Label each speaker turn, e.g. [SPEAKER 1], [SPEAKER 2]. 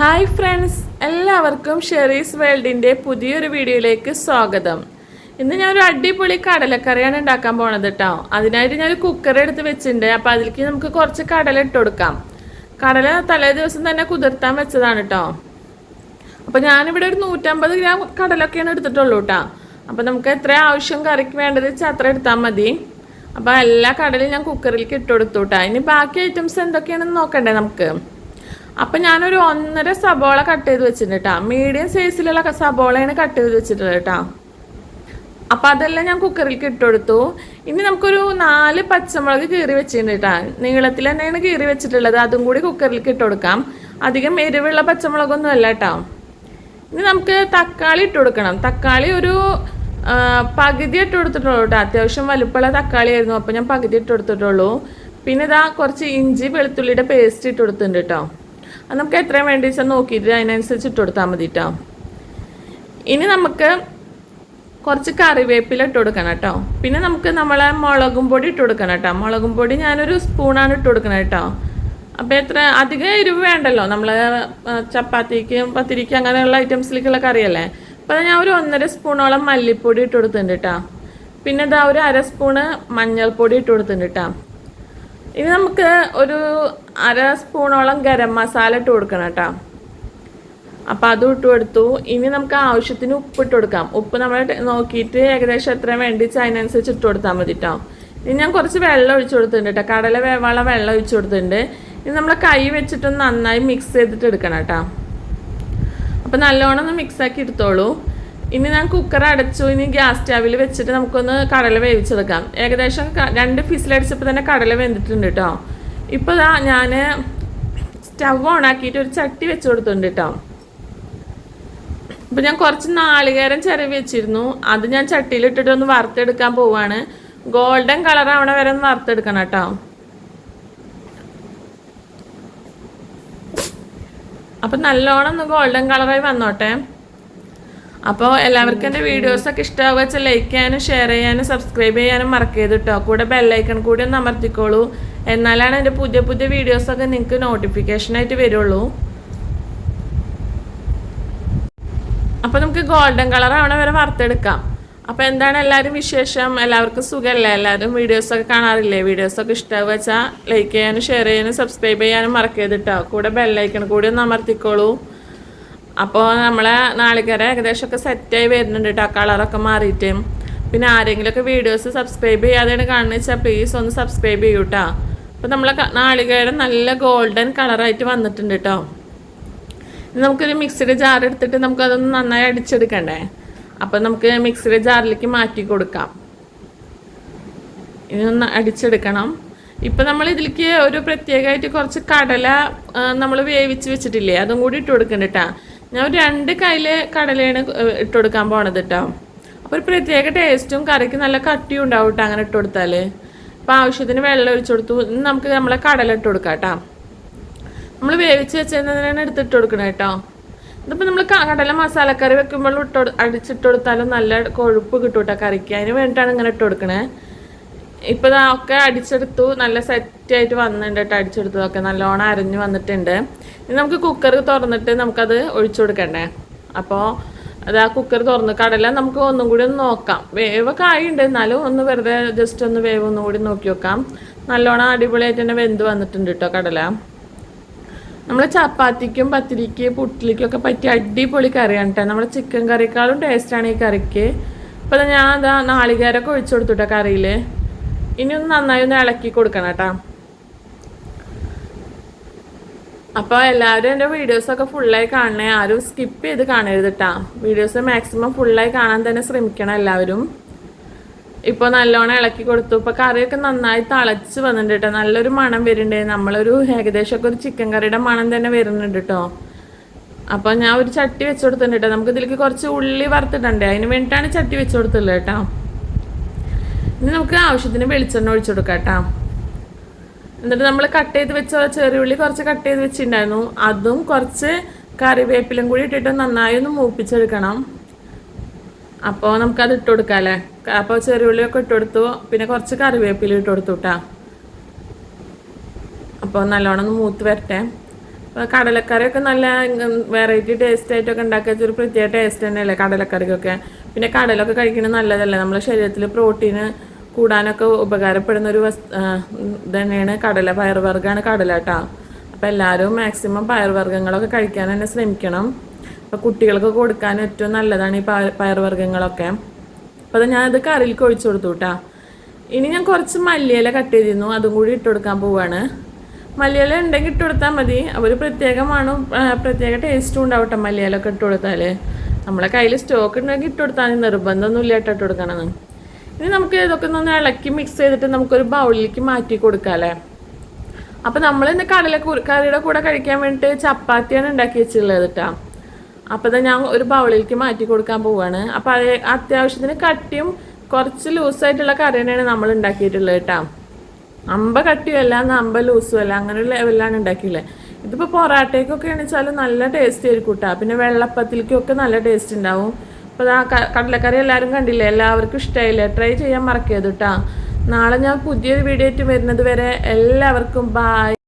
[SPEAKER 1] Hi friends എല്ലാവർക്കും ഷെറീസ് വേൾഡിന്റെ പുതിയൊരു വീഡിയോയിലേക്ക് സ്വാഗതം. ഇന്ന് ഞാൻ ഒരു അടിപൊളി കടലക്കറിയാണ് ഉണ്ടാക്കാൻ പോണത് കേട്ടോ അതിനായിട്ട് ഞാൻ കുക്കർ എടുത്ത് വെച്ചിട്ടുണ്ട്. അപ്പോൾ അതിലേക്ക് നമുക്ക് കുറച്ച് കടല ഇട്ട് കൊടുക്കാം. കടല തലേ ദിവസം തന്നെ കുതിർത്താൻ വെച്ചതാണ് കേട്ടോ അപ്പോൾ ഞാനിവിടെ ഒരു നൂറ്റമ്പത് ഗ്രാം കടലൊക്കെയാണ് എടുത്തിട്ടുള്ളൂ കേട്ടോ അപ്പോൾ നമുക്ക് എത്ര ആവശ്യം കറിക്ക് വേണ്ടത് വെച്ചാൽ അത്ര എടുത്താൽ മതി. അപ്പോൾ എല്ലാ കടലും ഞാൻ കുക്കറിലേക്ക് ഇട്ട് കൊടുത്തു കേട്ടോ ഇനി ബാക്കി ഐറ്റംസ് എന്തൊക്കെയാണെന്ന് നോക്കണ്ടേ നമുക്ക്? അപ്പം ഞാനൊരു ഒന്നര സബോള കട്ട് ചെയ്ത് വെച്ചിട്ടുണ്ട് കേട്ടോ മീഡിയം സൈസിലുള്ള സബോളയാണ് കട്ട് ചെയ്ത് വെച്ചിട്ടുള്ളത് കേട്ടോ അപ്പം അതെല്ലാം ഞാൻ കുക്കറിലേക്ക് ഇട്ട് കൊടുത്തു ഇനി നമുക്കൊരു നാല് പച്ചമുളക് കീറി വെച്ചിട്ടുണ്ട് കേട്ടോ നീളത്തിൽ തന്നെയാണ് കീറി വെച്ചിട്ടുള്ളത്. അതും കൂടി കുക്കറിലേക്ക് ഇട്ട് കൊടുക്കാം അധികം എരിവുള്ള പച്ചമുളകൊന്നും അല്ല കേട്ടോ ഇനി നമുക്ക് തക്കാളി ഇട്ട് കൊടുക്കണം തക്കാളി ഒരു പകുതി ഇട്ട് കൊടുത്തിട്ടുള്ളൂ കേട്ടോ അത്യാവശ്യം വലുപ്പമുള്ള തക്കാളി ആയിരുന്നു അപ്പോൾ ഞാൻ പകുതി ഇട്ട് കൊടുത്തിട്ടുള്ളൂ പിന്നെ ഇതാ കുറച്ച് ഇഞ്ചി വെളുത്തുള്ളിയുടെ പേസ്റ്റ് ഇട്ട് കൊടുത്തിട്ടുണ്ട് കേട്ടോ അത് നമുക്ക് എത്രയും വേണ്ടി വെച്ചാൽ നോക്കിയിട്ട് അതിനനുസരിച്ച് ഇട്ട് കൊടുത്താൽ മതി കേട്ടോ ഇനി നമുക്ക് കുറച്ച് കറിവേപ്പില ഇട്ട് കൊടുക്കണം കേട്ടോ പിന്നെ നമുക്ക് നമ്മളെ മുളകും പൊടി ഇട്ട് കൊടുക്കണം കേട്ടോ മുളകും പൊടി ഞാനൊരു സ്പൂണാണ് ഇട്ട് കൊടുക്കണം കേട്ടോ അപ്പോൾ എത്ര അധികം എരിവ് വേണ്ടല്ലോ. നമ്മൾ ചപ്പാത്തിക്ക് പത്തിരിക്ക് അങ്ങനെയുള്ള ഐറ്റംസിലേക്കുള്ള കറിയല്ലേ. അപ്പോൾ ഞാൻ ഒരു ഒന്നര സ്പൂണോളം മല്ലിപ്പൊടി ഇട്ട് കൊടുത്തിട്ടുണ്ട് കേട്ടോ പിന്നെ ഇതാ ഒരു അര സ്പൂണ് മഞ്ഞൾപ്പൊടി ഇട്ട് കൊടുത്തിട്ടുണ്ട് കേട്ടോ ഇനി നമുക്ക് ഒരു അര സ്പൂണോളം ഗരം മസാല ഇട്ട് കൊടുക്കണം കേട്ടോ. അപ്പം അതും ഇട്ട് കൊടുത്തു. ഇനി നമുക്ക് ആവശ്യത്തിന് ഉപ്പ് ഇട്ട് കൊടുക്കാം. ഉപ്പ് നമ്മൾ നോക്കിയിട്ട് ഏകദേശം എത്ര വേണ്ടി വെച്ചാൽ അതിനനുസരിച്ച് ഇട്ട് കൊടുത്താൽ മതി കേട്ടോ ഇനി ഞാൻ കുറച്ച് വെള്ളം ഒഴിച്ചു കൊടുത്തിട്ടുണ്ട് കേട്ടോ കടല വേവാള വെള്ളം ഒഴിച്ചു കൊടുത്തിട്ടുണ്ട്. ഇനി നമ്മൾ കൈ വെച്ചിട്ടൊന്ന് നന്നായി മിക്സ് ചെയ്തിട്ട് എടുക്കണം കേട്ടോ അപ്പം നല്ലോണം ഒന്ന് മിക്സ് ആക്കി എടുത്തോളൂ. ഇനി ഞാൻ കുക്കർ അടച്ചു ഇനി ഗ്യാസ് സ്റ്റാവിൽ വെച്ചിട്ട് നമുക്കൊന്ന് കടല വേവിച്ചെടുക്കാം. ഏകദേശം രണ്ട് ഫിസിലടിച്ചപ്പോൾ തന്നെ കടല വെന്തിട്ടുണ്ട് കേട്ടോ ഇപ്പോൾ ഇതാ ഞാൻ സ്റ്റവ് ഓൺ ആക്കിയിട്ട് ഒരു ചട്ടി വെച്ച് കൊടുത്തിട്ടുണ്ട് കേട്ടോ ഇപ്പം ഞാൻ കുറച്ച് നാളികേരം ചിരവി വെച്ചിരുന്നു. അത് ഞാൻ ചട്ടിയിലിട്ടിട്ട് ഒന്ന് വറുത്തെടുക്കാൻ പോവാണ്. ഗോൾഡൻ കളർ ആവണ വരെ ഒന്ന് വറുത്തെടുക്കണം കേട്ടോ അപ്പം നല്ലോണം ഒന്ന് ഗോൾഡൻ കളറായി വന്നോട്ടെ. അപ്പോൾ എല്ലാവർക്കും എന്റെ വീഡിയോസൊക്കെ ഇഷ്ടമാവുക വെച്ചാൽ ലൈക്ക് ചെയ്യാനും ഷെയർ ചെയ്യാനും സബ്സ്ക്രൈബ് ചെയ്യാനും മറക്കരുത് കേട്ടോ കൂടെ ബെല്ലൈക്കൺ കൂടി ഒന്ന് അമർത്തിക്കോളൂ. എന്നാലാണ് എന്റെ പുതിയ പുതിയ വീഡിയോസൊക്കെ നിങ്ങൾക്ക് നോട്ടിഫിക്കേഷനായിട്ട് വരുള്ളൂ. അപ്പോൾ നമുക്ക് ഗോൾഡൻ കളർ ആവണ വരെ വറുത്തെടുക്കാം. അപ്പോൾ എന്താണ് എല്ലാവരും വിശേഷം? എല്ലാവർക്കും സുഖമല്ലേ? എല്ലാവരും വീഡിയോസൊക്കെ കാണാറില്ലേ? വീഡിയോസൊക്കെ ഇഷ്ടമാവുക വെച്ചാൽ ലൈക്ക് ചെയ്യാനും ഷെയർ ചെയ്യാനും സബ്സ്ക്രൈബ് ചെയ്യാനും മറക്കരുത് കേട്ടോ കൂടെ ബെല്ലൈക്കൺ കൂടി ഒന്ന് അമർത്തിക്കോളൂ. അപ്പോൾ നമ്മളെ നാളികേരം ഏകദേശമൊക്കെ സെറ്റായി വരുന്നുണ്ട് കേട്ടോ കളറൊക്കെ മാറിയിട്ട്. പിന്നെ ആരെങ്കിലുമൊക്കെ വീഡിയോസ് സബ്സ്ക്രൈബ് ചെയ്യാതെയാണ് കാണുന്നത് പ്ലീസ് ഒന്ന് സബ്സ്ക്രൈബ് ചെയ്യൂ കേട്ടോ അപ്പോൾ നമ്മളെ നാളികേരം നല്ല ഗോൾഡൻ കളറായിട്ട് വന്നിട്ടുണ്ട് കേട്ടോ നമുക്കൊരു മിക്സിയുടെ ജാർ എടുത്തിട്ട് നമുക്കതൊന്ന് നന്നായി അടിച്ചെടുക്കണ്ടേ? അപ്പം നമുക്ക് മിക്സിയുടെ ജാറിലേക്ക് മാറ്റി കൊടുക്കാം. ഇനി ഒന്ന് അടിച്ചെടുക്കണം. ഇപ്പം നമ്മൾ ഇതിലേക്ക് ഒരു പ്രത്യേകമായിട്ട് കുറച്ച് കടല നമ്മൾ വേവിച്ച് വെച്ചിട്ടില്ലേ? അതും കൂടി ഇട്ട് കൊടുക്കണ്ട കേട്ടോ ഞാൻ രണ്ട് കയ്യിൽ കടലയാണ് ഇട്ട് കൊടുക്കാൻ പോണത് കേട്ടോ അപ്പോൾ ഒരു പ്രത്യേക ടേസ്റ്റും കറിക്ക് നല്ല കട്ടിയും ഉണ്ടാവും കേട്ടോ അങ്ങനെ ഇട്ട് കൊടുത്താൽ അപ്പോൾ ആവശ്യത്തിന് വെള്ളം ഒഴിച്ചു കൊടുത്തു. നമുക്ക് നമ്മളെ കടല ഇട്ട് കൊടുക്കാം കേട്ടോ നമ്മൾ വേവിച്ച് വെച്ചതിനാണ് എടുത്തിട്ട് കൊടുക്കണം കേട്ടോ ഇതിപ്പോൾ നമ്മൾ കടല മസാലക്കറി വെക്കുമ്പോൾ ഇട്ട് അടിച്ചിട്ട് കൊടുത്താലും നല്ല കൊഴുപ്പ് കിട്ടും കേട്ടോ കറിക്ക്. അതിന് വേണ്ടിയിട്ടാണ് ഇങ്ങനെ ഇട്ട് കൊടുക്കണേ. ഇപ്പോൾ ഇതാ ഒക്കെ അടിച്ചെടുത്തു. നല്ല സെറ്റ് ആയിട്ട് വന്നിട്ടുണ്ട് കേട്ടോ അടിച്ചെടുത്തതൊക്കെ. നല്ലോണം അരഞ്ഞു വന്നിട്ടുണ്ട്. ഇനി നമുക്ക് കുക്കർ തുറന്നിട്ട് നമുക്കത് ഒഴിച്ചു കൊടുക്കണ്ടേ? അപ്പോൾ അതാ കുക്കർ തുറന്ന് കടല നമുക്ക് ഒന്നും കൂടി ഒന്ന് നോക്കാം. വേവൊക്കെ ആയിണ്ട്. എന്നാലും ഒന്ന് വെറുതെ ജസ്റ്റ് ഒന്ന് വേവ് ഒന്നും കൂടി നോക്കി നോക്കാം നല്ലോണം അടിപൊളിയായിട്ട് തന്നെ വെന്ത് വന്നിട്ടുണ്ട് കേട്ടോ കടല. നമ്മൾ ചപ്പാത്തിക്കും പത്തിരിക്ക് പുട്ടിലിക്കും ഒക്കെ പറ്റിയ അടിപൊളി കറിയാണ് കേട്ടോ. നമ്മുടെ ചിക്കൻ കറിയേക്കാളും ടേസ്റ്റാണ് ഈ കറിക്ക്. അപ്പോൾ ഞാൻ അതാ നാളികേരമൊക്കെ ഒഴിച്ചു കൊടുത്തു കേട്ടോ കറിയിൽ ഇനി ഒന്ന് നന്നായി ഒന്ന് ഇളക്കി കൊടുക്കണം കേട്ടോ. അപ്പോൾ എല്ലാവരും എന്റെ വീഡിയോസൊക്കെ ഫുള്ളായി കാണണേ. ആരും സ്കിപ്പ് ചെയ്ത് കാണരുത് കേട്ടോ വീഡിയോസ് മാക്സിമം ഫുള്ളായി കാണാൻ തന്നെ ശ്രമിക്കണം എല്ലാവരും. ഇപ്പൊ നല്ലോണം ഇളക്കി കൊടുത്തു. ഇപ്പൊ കറിയൊക്കെ നന്നായി തിളച്ച് വന്നിട്ടുണ്ട് കേട്ടോ നല്ലൊരു മണം വരുന്നുണ്ട്. നമ്മളൊരു ഏകദേശമൊക്കെ ഒരു ചിക്കൻ കറിയുടെ മണം തന്നെ വരുന്നുണ്ട് കേട്ടോ അപ്പോൾ ഞാൻ ഒരു ചട്ടി വെച്ച് കൊടുത്തിട്ടുണ്ട് കേട്ടോ നമുക്ക് ഇതിലേക്ക് കുറച്ച് ഉള്ളി വറുത്തിട്ടുണ്ട് അതിന് വേണ്ടിയിട്ടാണ് ചട്ടി വെച്ച് കൊടുത്തുള്ളത് കേട്ടോ ഇനി നമുക്ക് ആവശ്യത്തിന് വെളിച്ചെണ്ണ ഒഴിച്ചു കൊടുക്കാം കേട്ടോ. എന്നിട്ട് നമ്മൾ കട്ട് ചെയ്ത് വെച്ച ചെറിയുള്ളി കുറച്ച് കട്ട് ചെയ്ത് വെച്ചിട്ടുണ്ടായിരുന്നു. അതും കുറച്ച് കറിവേപ്പിലും കൂടി ഇട്ടിട്ട് നന്നായി ഒന്ന് മൂപ്പിച്ചെടുക്കണം. അപ്പോൾ നമുക്കത് ഇട്ട് കൊടുക്കാം അല്ലേ? അപ്പോൾ ചെറിയുള്ളിയൊക്കെ ഇട്ട് കൊടുത്തു. പിന്നെ കുറച്ച് കറിവേപ്പില ഇട്ട് കൊടുത്തു കേട്ടോ അപ്പോൾ നല്ലോണം ഒന്ന് മൂത്ത് വരട്ടെ. അപ്പോൾ കടലക്കറിയൊക്കെ നല്ല വെറൈറ്റി ടേസ്റ്റ് ആയിട്ടൊക്കെ ഉണ്ടാക്കിയ ഒരു പ്രത്യേക ടേസ്റ്റ് തന്നെയല്ലേ കടലക്കറിക്കൊക്കെ. പിന്നെ കടലൊക്കെ കഴിക്കുന്നത് നല്ലതല്ലേ? നമ്മുടെ ശരീരത്തിൽ പ്രോട്ടീന് കൂടാനൊക്കെ ഉപകാരപ്പെടുന്ന ഒരു വസ് തന്നെയാണ് കടല പയർവർഗമാണ് കടല കേട്ടോ അപ്പോൾ എല്ലാവരും മാക്സിമം പയർവർഗങ്ങളൊക്കെ കഴിക്കാൻ തന്നെ ശ്രമിക്കണം. അപ്പോൾ കുട്ടികൾക്ക് കൊടുക്കാൻ ഏറ്റവും നല്ലതാണ് ഈ പയർ പയർവർഗങ്ങളൊക്കെ അപ്പോൾ അത് ഞാനത് കറിയിലേക്ക് ഒഴിച്ചു കൊടുത്തു കേട്ടോ ഇനി ഞാൻ കുറച്ച് മല്ലിയില കട്ട് ചെയ്തിരുന്നു. അതും കൂടി ഇട്ട് കൊടുക്കാൻ പോവുകയാണ് മല്ലിയില ഉണ്ടെങ്കിൽ ഇട്ട് കൊടുത്താൽ മതി. ഒരു പ്രത്യേകമാണ് പ്രത്യേക ടേസ്റ്റും ഉണ്ടാവട്ടെ മല്ലിയിലൊക്കെ ഇട്ട് കൊടുത്താൽ നമ്മളെ കയ്യിൽ സ്റ്റോക്ക് ഉണ്ടെങ്കിൽ ഇട്ട് കൊടുത്താൽ നിർബന്ധമൊന്നുമില്ല ഇട്ടിട്ട് ഇട്ട് കൊടുക്കണമെന്ന് ഇനി നമുക്ക് ഇതൊക്കെ ഒന്ന് ഇളക്കി മിക്സ് ചെയ്തിട്ട് നമുക്കൊരു ബൗളിലേക്ക് മാറ്റി കൊടുക്കാം അല്ലേ? അപ്പം നമ്മൾ ഇന്ന് കടല കറിയുടെ കൂടെ കഴിക്കാൻ വേണ്ടിയിട്ട് ചപ്പാത്തിയാണ് ഉണ്ടാക്കി വെച്ചിട്ടുള്ളത് കേട്ടോ അപ്പോൾ ഞാൻ ഒരു ബൗളിലേക്ക് മാറ്റി കൊടുക്കാൻ പോവാണ്. അപ്പോൾ അത് അത്യാവശ്യത്തിന് കട്ടിയും കുറച്ച് ലൂസായിട്ടുള്ള കറി തന്നെയാണ് നമ്മൾ ഉണ്ടാക്കിയിട്ടുള്ളത് കേട്ടോ അമ്പ കട്ടിയല്ല അമ്പ ലൂസും അല്ല അങ്ങനെ ഒരു ലെവലിലാണ് ഉണ്ടാക്കിയില്ലേ ഇതിപ്പോൾ പൊറാട്ടയ്ക്കൊക്കെ ആണെച്ചാലും നല്ല ടേസ്റ്റ് ആയിരിക്കും കേട്ടോ പിന്നെ വെള്ളപ്പത്തിലേക്കൊക്കെ നല്ല ടേസ്റ്റ് ഉണ്ടാവും. അപ്പോൾ ആ കടലക്കറി എല്ലാവരും കണ്ടില്ലേ? എല്ലാവർക്കും ഇഷ്ടമായില്ലേ ട്രൈ ചെയ്യാൻ മറക്കരുത് കേട്ടോ നാളെ ഞാൻ പുതിയൊരു വീഡിയോ ആയിട്ട് വരുന്നത് വരെ എല്ലാവർക്കും ബായ്